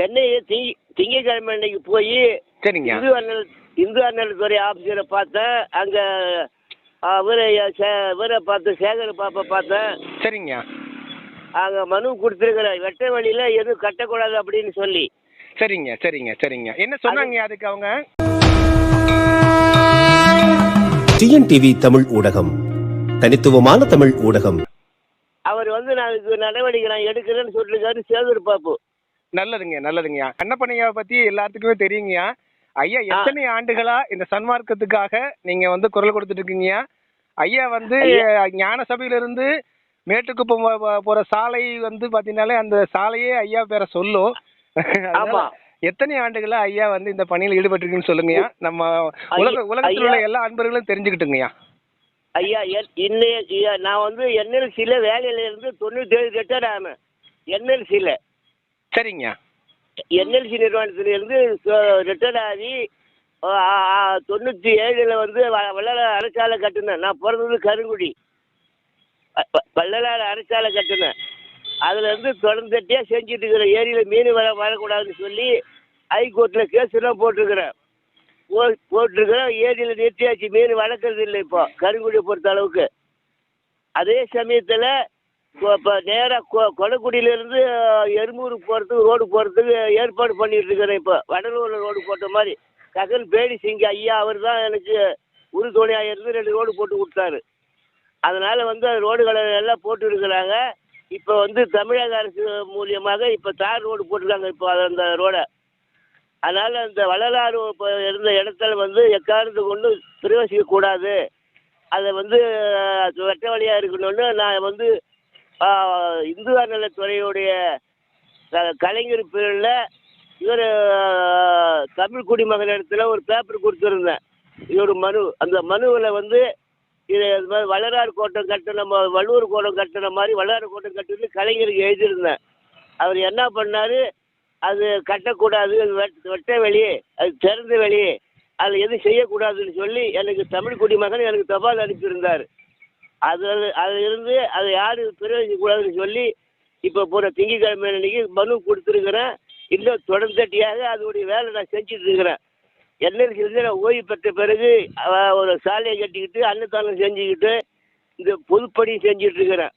சென்னை திங்க திங்கக்கிழமை அன்னைக்கு போய் சரிங்க. இந்து அண்ணல் இந்து அறநிலைத்துறை ஆஃபீஸரை பார்த்தேன் அங்கே இவரை இவரை பார்த்தேன் சேகர் பாப்பா பார்த்தேன் சரிங்க. அங்கே மனு கொடுத்துருக்குறேன் வெட்ட வழியில் எதுவும் கட்டக்கூடாது அப்படின்னு சொல்லி. சரிங்க சரிங்க சரிங்க. என்ன சொன்னாங்க அதுக்கு அவங்க? டிஎன்டிவி தமிழ் ஊடகம். தனித்துவமான தமிழ் ஊடகம். அவர் வந்து நான் இதுக்கு நடவடிக்கை நான் எடுக்கிறேன்னு சொல்லியிருக்காரு சேகர் பாப்பு. நல்லதுங்க நல்லதுங்கய்யா. கண்ணப்பனையா பத்தி எல்லாத்துக்குமே தெரியுங்கய்யா. ஐயா எத்தனை ஆண்டுகளா இந்த சன்மார்க்கத்துக்காக நீங்க வந்து குரல் கொடுத்துட்டு இருக்கீங்கய்யா ஐயா. வந்து ஞான சபையிலிருந்து மேட்டுக்குப்பம் போற சாலை வந்து பாத்தீங்கன்னாலே அந்த சாலையே ஐயா பேரை சொல்லும். எத்தனை ஆண்டுகளா ஐயா வந்து இந்த பணியில் ஈடுபட்டிருக்குன்னு சொல்லுங்கய்யா. நம்ம உலக உலகத்தில் உள்ள எல்லா அன்பர்களும் தெரிஞ்சுக்கிட்டுங்கய்யா. ஐயா இன்னைய ஐயா, நான் வந்து என்எல்சியில் வேலையில இருந்து தொண்ணூற்றி ஏழு ஆனேன் என்எல்சியில் சரிங்க. என்எல்சி நிறுவனத்திலிருந்து ரிட்டையர்ட் ஆகி தொண்ணூற்றி ஏழில் வந்து வள்ளலார் அரசாலை கட்டினேன். நான் பிறந்தது கருங்குடி. வள்ளலார் அரசாலை கட்டினேன். அதில் இருந்து தொடர்ந்துட்டியாக செஞ்சுட்டு இருக்கிறேன் ஏரியில் மீன் வர வரக்கூடாதுன்னு சொல்லி ஹைகோர்ட்டில் கேஸ் எல்லாம் போட்டிருக்கிறேன். போ போட்டிருக்கிறேன். ஏரியில் நிறுத்தியாச்சு. மீன் வளர்க்குறது இல்லை இப்போ. கருங்குடியை பொறுத்த அளவுக்கு. அதே சமயத்தில் இப்போ நேராக கொ கொடக்குடியிலேருந்து எருமூருக்கு போகிறதுக்கு ரோடு போகிறதுக்கு ஏற்பாடு பண்ணிகிட்ருக்குறேன் இப்போ. வடலூரில் ரோடு போட்ட மாதிரி. ககன் பேடி சிங் ஐயா அவர் தான் எனக்கு உறுதுணையாக இருந்து ரெண்டு ரோடு போட்டு கொடுத்தாரு. அதனால் வந்து அந்த ரோடுகளை எல்லாம் போட்டு இருக்கிறாங்க இப்போ வந்து தமிழக அரசு மூலியமாக இப்போ தார் ரோடு போட்டிருக்காங்க இப்போ அந்த ரோடை. அதனால் அந்த வள்ளலாறு இப்போ இருந்த இடத்துல வந்து எக்காரணத்தை கொண்டு பிரவேசிக்கக்கூடாது. அதை வந்து அது வெட்ட வழியாக இருக்கணும்னு நான் வந்து இந்து அறநிலைத்துறையுடைய க- கலைஞர் பேரில் இவர் தமிழ் குடிமகன் இடத்துல ஒரு பேப்பர் கொடுத்துருந்தேன். இது ஒரு மனு அந்த மனுவில் வந்து இது இது மாதிரி வள்ளலார் கோட்டம் கட்டின ம- வள்ளுவர் கோட்டம் கட்டின மாதிரி வள்ளலார் கோட்டம் கட்டுறது கலைஞருக்கு எழுதியிருந்தேன். அவர் என்ன பண்ணார்? அது கட்டக்கூடாது அது வெட்ட வெளி அது திறந்த வெளி அதில் எதுவும் செய்யக்கூடாதுன்னு சொல்லி எனக்கு தமிழ் குடிமகன் எனக்கு தபால் அனுப்பியிருந்தார். அது அதில் இருந்து அதை யாரும் பிரயோஜிக்கக்கூடாதுன்னு சொல்லி இப்போ போன திங்கக்கிழமை அன்னைக்கு மனு கொடுத்துருக்குறேன். இன்னும் தொடர்ந்தட்டியாக அதனுடைய வேலை நான் செஞ்சுட்டு இருக்கிறேன் என்எல்சிலேருந்து நான் ஓய்வு பெற்ற பிறகு ஒரு சாலையை கட்டிக்கிட்டு அன்னதானம் செஞ்சுக்கிட்டு இந்த பொதுப்பணி செஞ்சுட்டு இருக்கிறேன்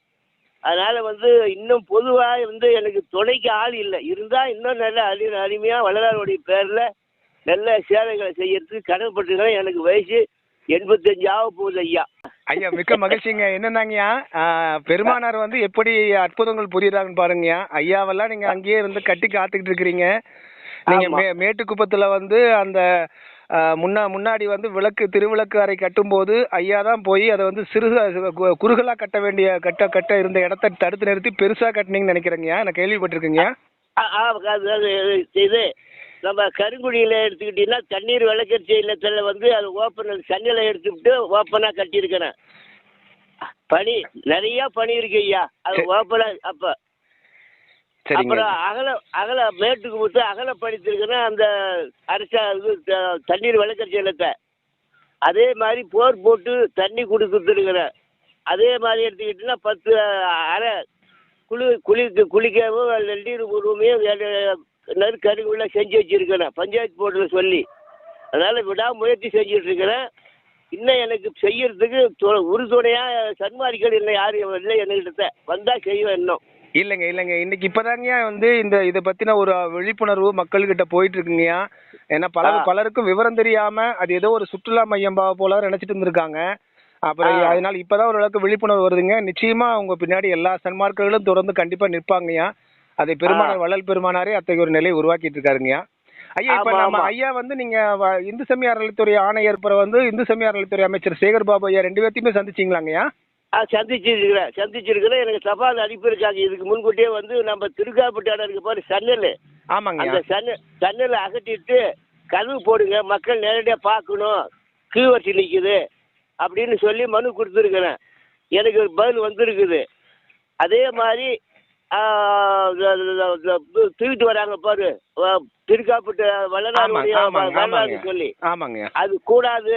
அதனால் வந்து இன்னும் பொதுவாக வந்து எனக்கு துணைக்கு ஆள் இல்லை. இருந்தால் இன்னும் நல்ல அரு அருமையாக வள்ளலாருடைய பேரில் நல்ல சேவைகளை செய்யறதுக்கு கடமைப்பட்டிருக்கிறேன். எனக்கு வயசு எண்பத்தஞ்சு ஆக போகுது ஐயா. ஐயா மிக்க மகிழ்ச்சிங்க. என்னன்னாங்கய்யா? பெருமானார் வந்து எப்படி அற்புதங்கள் புரியுறாங்கன்னு பாருங்கய்யா. ஐயாவெல்லாம் நீங்க அங்கேயே இருந்து கட்டி காத்துக்கிட்டு இருக்கிறீங்க. நீங்க. மே மேட்டுக்குப்பத்துல வந்து அந்த முன்னா முன்னாடி வந்து விளக்கு திருவிளக்கு அறை கட்டும்போது ஐயா தான் போய் அதை வந்து சிறு கு- குறுகலா கட்ட வேண்டிய கட்ட கட்ட இருந்த இடத்த தடுத்து நிறுத்தி பெருசா கட்டினீங்கன்னு நினைக்கிறேங்கய்யா. நான் கேள்விப்பட்டிருக்கேங்க இது. நம்ம கருங்குடியில் எடுத்துக்கிட்டீங்கன்னா தண்ணீர் விளக்கரிசி இல்லத்தில் வந்து அது ஓப்பன் சன்னில் எடுத்துக்கிட்டு ஓப்பனாக கட்டியிருக்கிறேன். பனி நிறைய பனி இருக்கு ஐயா. அது. ஓப்பனாக அப்போ அப்புறம் அகல அகல மேட்டுக்கு முத்து அகல படித்திருக்கிறேன் அந்த அரசா இது தண்ணீர் விளக்கரிசி இல்லத்தை. அதே மாதிரி போர் போட்டு தண்ணி கொடுத்துருக்குறேன் அதே மாதிரி எடுத்துக்கிட்டிங்கன்னா பத்து அரை குளி குளிக்க குளிக்கவும் நீர் ரூமையும் நறு கருவில செஞ்சு வச்சிருக்கிறேன். பஞ்சாயத்து போர்டில் சொல்லி. அதனால் விடாமுயற்சி செஞ்சுட்டு இருக்கிறேன். இன்னும் எனக்கு செய்யறதுக்கு து- உறுதுணையாக சன்மாரிகள் இன்னும் யாரும் இல்லை என்கிட்ட வந்தால் செய்வேன் இன்னும். இல்லைங்க இல்லைங்க. இன்னைக்கு இப்பதாங்கய்யா வந்து இந்த இதை பத்தின ஒரு விழிப்புணர்வு மக்கள்கிட்ட போயிட்டு இருக்குங்கய்யா ஏன்னா பல. பலருக்கும் விவரம் தெரியாம அது ஏதோ ஒரு சுற்றுலா மையம் பா- போல நினைச்சிட்டு இருந்திருக்காங்க. அப்புறம். அதனால இப்பதான் ஓரளவுக்கு விழிப்புணர்வு வருதுங்க. நிச்சயமா உங்க பின்னாடி எல்லா சன்மார்க்கர்களும் தொடர்ந்து கண்டிப்பா நிற்பாங்கய்யா. அதை பெருமானார் வள்ளல் பெருமானாரே அத்தகைய ஒரு நிலையை உருவாக்கிட்டு இருக்காருங்கய்யா. ஐயா இப்ப நம்ம. ஐயா வந்து நீங்க இந்து சமய அறநிலைத்துறை ஆணையர் அப்புறம் வந்து இந்து சமய அறநிலைத்துறை அமைச்சர் சேகர் பாபு ஐயா ரெண்டு பேர்த்தையுமே சந்திச்சீங்களாங்கய்யா? சந்திச்சிருக்கிறேன். சந்திச்சிருக்கிறேன். எனக்கு தபால் அனுப்பியிருக்காங்க இதுக்கு முன்கூட்டியே வந்து நம்ம திருக்காப்பட்டாடம் இருக்கு பாரு சன்னல். அந்த ஆமாங்கய்யா சன்னல் சன்னலை அகற்றிட்டு கதவு போடுங்க. மக்கள் நேரடியாக பார்க்கணும். கியூ வச்சு நிற்குது அப்படின்னு சொல்லி மனு கொடுத்துருக்குறேன். எனக்கு ஒரு பதில் வந்திருக்குது. அதே மாதிரி தூக்கிட்டு வராங்க பாரு. திருக்காப்பட்ட வள்ளலாருடைய ஆமாங்க சொல்லி. அது கூடாது.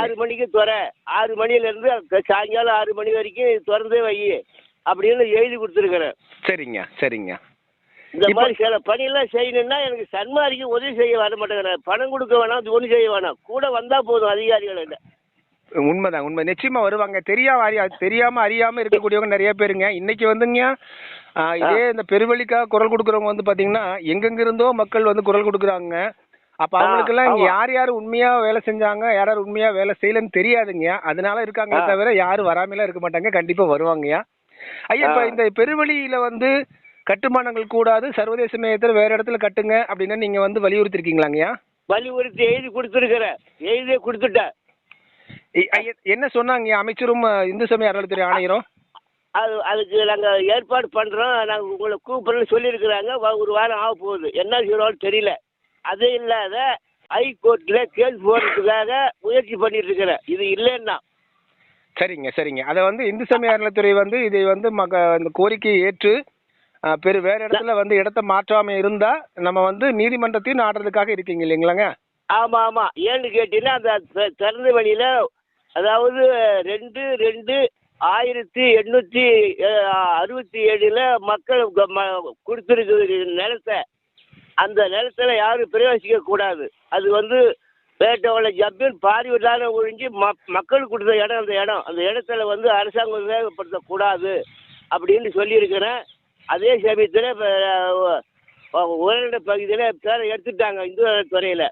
ஆறு மணிக்கு துற. ஆறு மணிலேருந்து சாயங்காலம் ஆறு மணி வரைக்கும் திறந்தே வை அப்படின்னு எழுதி கொடுத்துருக்குறேன். சரிங்க சரிங்க. இந்த மாதிரி சில பணியெல்லாம் செய்யணும்னா எனக்கு சன்மாரிக்கு உதவி செய்ய வர மாட்டேங்கிறேன் பணம் கொடுக்க வேணாம் ஒன்றும் செய்ய வேணாம். கூட வந்தா போதும் அதிகாரிகள் உண்மைதான் உண்மை. நிச்சயமா வருவாங்க. தெரியாம அறியா தெரியாம அறியாம இருக்கக்கூடியவங்க நிறைய பேருங்க. இன்னைக்கு வந்துங்க இதே இந்த பெருவழிக்காக குரல் கொடுக்குறவங்க வந்து பாத்தீங்கன்னா எங்கெங்க இருந்தோ மக்கள் வந்து குரல் கொடுக்குறாங்க. அப்ப இங்க ஆமா. யார் யார் உண்மையா வேலை செஞ்சாங்க யார் யார் உண்மையா வேலை செய்யலன்னு தெரியாதுங்க. அதனால இருக்காங்களே. தவிர யாரும் வராமலாம் இருக்க மாட்டாங்க. கண்டிப்பா வருவாங்கய்யா. ஐயா இப்ப. இந்த பெருவழியில வந்து கட்டுமானங்கள் கூடாது சர்வதேச மையத்தில் வேற இடத்துல கட்டுங்க அப்படின்னு நீங்க வந்து வலியுறுத்திருக்கீங்களாங்கய்யா? வலியுறுத்தி எழுதி கொடுத்துருக்குறேன். எழுதி கொடுத்துட்டேன். என்ன சொன்னாங்க? அமைச்சரும் இந்து சமய அறநிலைத்துறை ஆணையரும்? அது அதுக்கு நாங்கள் ஏற்பாடு பண்ணுறோம் நாங்கள் உங்களை கூப்பிட்றோன்னு சொல்லியிருக்கிறாங்க. ஒரு வாரம் ஆக போகுது. என்ன செய்யறோம்னு தெரியல. அது இல்லாத ஹைகோர்ட்டில் கேஸ் போடுறதுக்காக முயற்சி பண்ணிட்டு இருக்கிறேன் இது இல்லைன்னா. சரிங்க சரிங்க. அதை வந்து இந்து சமய அறநிலைத்துறை வந்து இதை வந்து மக அந்த கோரிக்கையை ஏற்று பெரு வேற இடத்துல வந்து இடத்த மாற்றாம இருந்தா நம்ம வந்து நீதிமன்றத்தையும் நாடுறதுக்காக இருக்கீங்க இல்லைங்களாங்க? ஆமாம் ஆமாம் ஏன்னு கேட்டீங்கன்னா அந்த திறந்த வழியில் அதாவது ரெண்டு ரெண்டு ஆயிரத்தி எண்ணூற்றி அறுபத்தி ஏழில் மக்கள் ம- கொடுத்துருக்குது நிலத்தை. அந்த நிலத்துல யாரும் பிரவேசிக்க கூடாது. அது வந்து பேட்டோட ஜப்பீன் விடாத ஒழிஞ்சு ம மக்களுக்கு கொடுத்த இடம் அந்த இடம். அந்த இடத்துல வந்து அரசாங்கம் வேகப்படுத்தக்கூடாது அப்படின்னு சொல்லியிருக்கிறேன் அதே சமயத்தில் இப்போ உயர்நிலை பகுதியில் பேரை எடுத்துட்டாங்க இந்து துறையில்.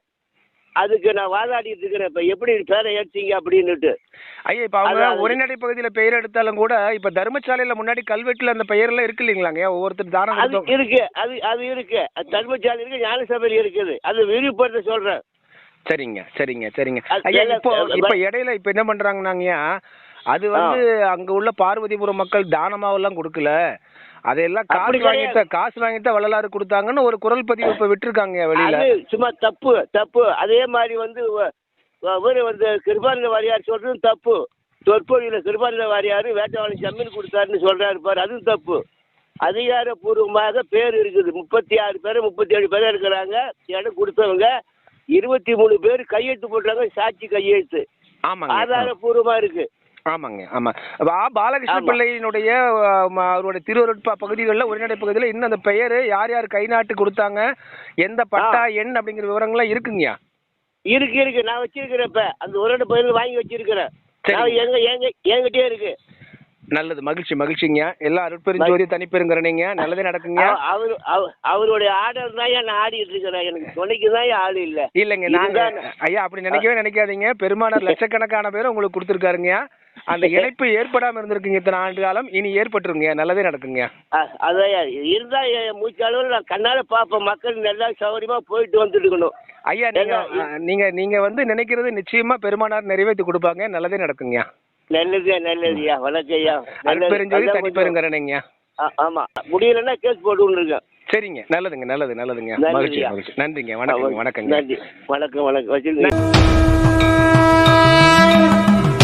அதுக்கு நான் வாதாடிட்டு இருக்கிறேன். இப்போ எப்படி பேரை ஏற்றீங்க அப்படின்னுட்டு. ஐயா இப்ப அவங்க உரைநடை பகுதியில பெயர் எடுத்தாலும் கூட இப்ப தர்மசாலையில முன்னாடி கல்வெட்டுல அந்த பெயர்லாம் இருக்கு இல்லைங்களாங்க ஒவ்வொருத்தர் தானம் அது இருக்கு. அது அது இருக்கு. தர்மசாலை இருக்கு ஞானசபையில் இருக்குது. அது விரிவுபடுத்த சொல்கிறேன் சரிங்க சரிங்க சரிங்க. ஐயா எல்லாம் இப்போ இப்ப இடையில இப்ப என்ன பண்றாங்கன்னாங்கய்யா அது வந்து அங்க உள்ள பார்வதிபுரம் மக்கள் தானமாவெல்லாம் கொடுக்கல. அதையெல்லாம் காசு வாங்கிட்டு காசு வாங்கிட்டு வள்ளலாறு கொடுத்தாங்கன்னு ஒரு குரல் பதிவு இப்ப விட்டுருக்காங்க வெளியில. சும்மா தப்பு தப்பு. அதே மாதிரி வந்து இவர் வந்து கிருபானந்த வாரியார் சொல்றதும் தப்பு. சொற்பொழியில் கிருபானந்த வாரியார் வேட்டவாளி ஜமீன் கொடுத்தாருன்னு சொல்றாரு பாரு அதுவும் தப்பு. அதிகாரப்பூர்வமாக பேர் இருக்குது. முப்பத்தி ஆறு பேர் முப்பத்தி ஏழு பேர் இருக்கிறாங்க. இடம் கொடுத்தவங்க இருபத்தி மூணு பேர் கையெழுத்து போடுறாங்க சாட்சி கையெழுத்து. ஆதாரப்பூர்வமா இருக்கு. ஆமாங்க ஆமா. ஆ பாலகிருஷ்ண. பிள்ளையினுடைய அவருடைய திருவருட்பா பகுதிகளில் உரைநடை பகுதியில் இன்னும் அந்த பெயர் யார் யார் கை நாட்டு கொடுத்தாங்க எந்த பட்டா எண் அப்படிங்கிற விவரங்கள்லாம் இருக்குங்கய்யா? இருக்கு இருக்கு. நான் வச்சிருக்கிறேன் இப்ப அந்த ஒரு பயிர் வாங்கி வச்சிருக்கிறேன். எங்க எங்க என்கிட்டயே இருக்கு. நல்லது. மகிழ்ச்சி மகிழ்ச்சிங்க எல்லா அருட்பெருஞ்சோதி தனிப்பெருங்கிறனீங்க நல்லதே நடக்குங்க அவ- அவரு அவ- அவருடைய ஆர்டர் தான் நான் ஆடிட்டு இருக்கிறேன். எனக்கு துணைக்கு தான் ஆள் இல்ல. இல்லைங்க நாங்க ஐயா அப்படி நினைக்கவே நினைக்காதீங்க. பெருமானார் லட்சக்கணக்கான பேர் உங்களுக்கு கொடுத்துருக்காருங்க அந்த இணைப்பு ஏற்படாம இருந்திருக்குங்க இத்தனை ஆண்டு காலம் இனி ஏற்பட்டுருங்க. நல்லதே நடக்குங்க. அ- அதான் இருந்தா மூச்சாளவில் நான் கண்ணால பார்ப்பேன். மக்கள் நல்லா சௌகரியமா போயிட்டு வந்துட்டு இருக்கணும் ஐயா நீங்க நீங்க நீங்க வந்து நினைக்கிறது நிச்சயமா பெருமானார் நிறைவேற்றி கொடுப்பாங்க. நல்லதே நடக்குங்க. நல்லது நல்லதுயா வணக்கம்யா நல்லது. அருட்பெருஞ்சோதி அதான் கொஞ்சம் தனிப்பெருங்கிறனைங்க ஆமா. முடியலன்னா கேஸ் போட்டு இருக்கேன் சரிங்க. நல்லதுங்க நல்லது நல்லதுங்க. மகிழ்ச்சி மகிழ்ச்சி. நன்றிங்க. வணக்கங்க வணக்கங்க. நன்றி. வணக்கம் வணக்கம்.